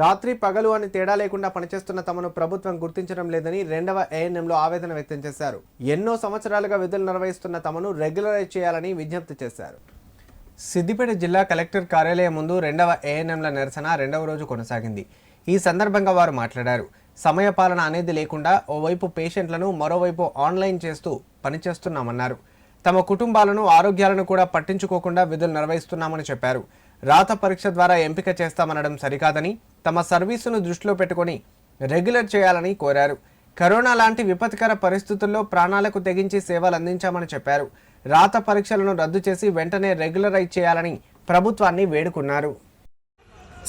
రాత్రి పగలు అని తేడా లేకుండా పనిచేస్తున్న తమను ప్రభుత్వం గుర్తించడం లేదని రెండవ ఏఎన్ఎంలో ఆవేదన వ్యక్తం చేశారు. ఎన్నో సంవత్సరాలుగా విధులు నిర్వహిస్తున్న తమను రెగ్యులరైజ్ చేయాలని విజ్ఞప్తి చేశారు. సిద్దిపేట జిల్లా కలెక్టర్ కార్యాలయం ముందు రెండవ ఏఎన్ఎంల నిరసన రెండవ రోజు కొనసాగింది. ఈ సందర్భంగా వారు మాట్లాడారు. సమయపాలన అనేది లేకుండా ఓవైపు పేషెంట్లను మరోవైపు ఆన్లైన్ చేస్తూ పనిచేస్తున్నామన్నారు. తమ కుటుంబాలను ఆరోగ్యాలను కూడా పట్టించుకోకుండా విధులు నిర్వహిస్తున్నామని చెప్పారు. రాత పరీక్ష ద్వారా ఎంపిక చేస్తామనడం సరికాదని తమ సర్వీసును దృష్టిలో పెట్టుకొని రెగ్యులర్ చేయాలని కోరారు. కరోనా లాంటి విపత్కర పరిస్థితుల్లో ప్రాణాలకు తెగించి సేవలు అందించామని చెప్పారు. రాత పరీక్షలను రద్దు చేసి వెంటనే రెగ్యులరైజ్ చేయాలని ప్రభుత్వాన్ని వేడుకున్నారు.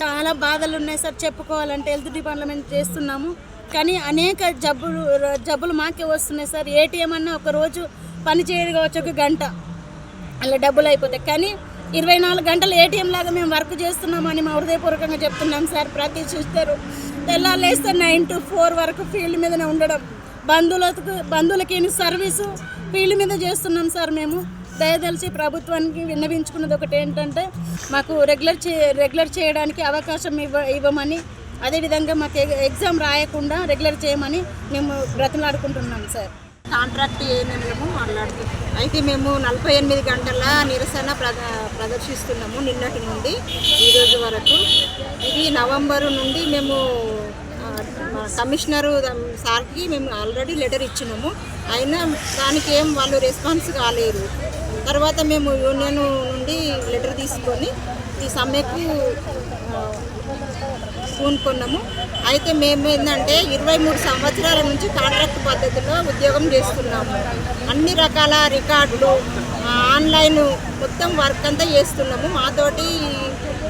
చాలా బాధలు ఉన్నాయి సార్ చెప్పుకోవాలంటే. హెల్త్ డిపార్ట్మెంట్ చేస్తున్నాము. కానీ అనేక జబ్బులు జబ్బులు మాకే వస్తున్నాయి సార్. ఏటీఎం అన్న ఒకరోజు పని చేయదు ఒక గంట. అలా డబ్బులు అయిపోతాయి. కానీ ఇరవై నాలుగు గంటలు ఏటీఎం లాగా మేము వర్క్ చేస్తున్నామని మా హృదయపూర్వకంగా చెప్తున్నాం సార్ ప్రతి సిస్టరు. తెల్లాలేస్తే నైన్ టు ఫోర్ వరకు ఫీల్డ్ మీదనే ఉండడం. బంధువులకు బంధువులకి సర్వీసు ఫీల్డ్ మీద చేస్తున్నాం సార్ మేము. దయదలిచి ప్రభుత్వానికి విన్నవించుకున్నది ఒకటి ఏంటంటే మాకు రెగ్యులర్ చే రెగ్యులర్ చేయడానికి అవకాశం ఇవ్వ ఇవ్వమని అదేవిధంగా మాకు ఎగ్- ఎగ్జామ్ రాయకుండా రెగ్యులర్ చేయమని మేము బ్రతిలాడుకుంటున్నాం సార్. కాంట్రాక్ట్ ఏఎన్ఎంలము మాట్లాడుతున్నాం అయితే మేము నలభై ఎనిమిది గంటల నిరసన ప్రద ప్రదర్శిస్తున్నాము నిన్నటి నుండి ఈ రోజు వరకు. ఇది నవంబరు నుండి మేము కమిషనరు సార్కి మేము ఆల్రెడీ లెటర్ ఇచ్చినాము. అయినా దానికి ఏం వాళ్ళు రెస్పాన్స్ కాలేరు తర్వాత మేము యూనియన్ నుండి లెటర్ తీసుకొని ఈ సమ్మెకు పూనుకున్నాము అయితే మేము ఏంటంటే ఇరవై మూడు సంవత్సరాల నుంచి కాంట్రాక్ట్ పద్ధతిలో ఉద్యోగం చేస్తున్నాము. అన్ని రకాల రికార్డులు ఆన్లైన్ మొత్తం వర్క్ అంతా చేస్తున్నాము. మాతోటి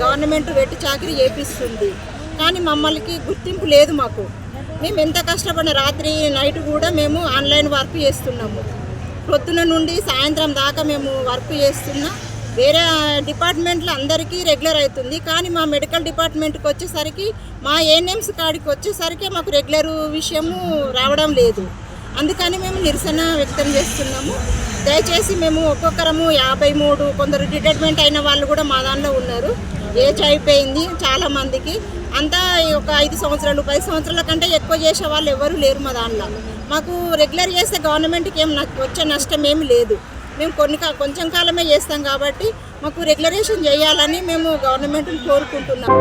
గవర్నమెంట్ వెట్టి చాకరీ చేపిస్తుంది. కానీ మమ్మల్ని గుర్తింపు లేదు మాకు. మేము ఎంత కష్టపడిన రాత్రి నైట్ కూడా మేము ఆన్లైన్ వర్క్ చేస్తున్నాము. పొద్దున నుండి సాయంత్రం దాకా మేము వర్క్ చేస్తున్నాం. వేరే డిపార్ట్మెంట్లో అందరికీ రెగ్యులర్ అవుతుంది. కానీ మా మెడికల్ డిపార్ట్మెంట్కి వచ్చేసరికి మా ఏఎన్ఎంస్ కాడికి వచ్చేసరికి మాకు రెగ్యులర్ విషయము రావడం లేదు. అందుకని మేము నిరసన వ్యక్తం చేస్తున్నాము. దయచేసి మేము ఒక్కొక్కరము యాభై మూడు కొందరు రిటైర్మెంట్ అయిన వాళ్ళు కూడా మా దానిలో ఉన్నారు. ఏజ్ అయిపోయింది చాలామందికి. అంతా ఒక ఐదు సంవత్సరాలు పది సంవత్సరాల కంటే ఎక్కువ చేసే వాళ్ళు ఎవరు లేరు మా దాంట్లో. మాకు రెగ్యులర్ చేస్తే గవర్నమెంట్కి ఏం నాకు వచ్చే నష్టం ఏమి లేదు. మేము కొన్ని కా- కొంచెం కాలమే చేస్తాం కాబట్టి మాకు రెగ్యులరేషన్ చేయాలని మేము గవర్నమెంట్ని కోరుకుంటున్నాము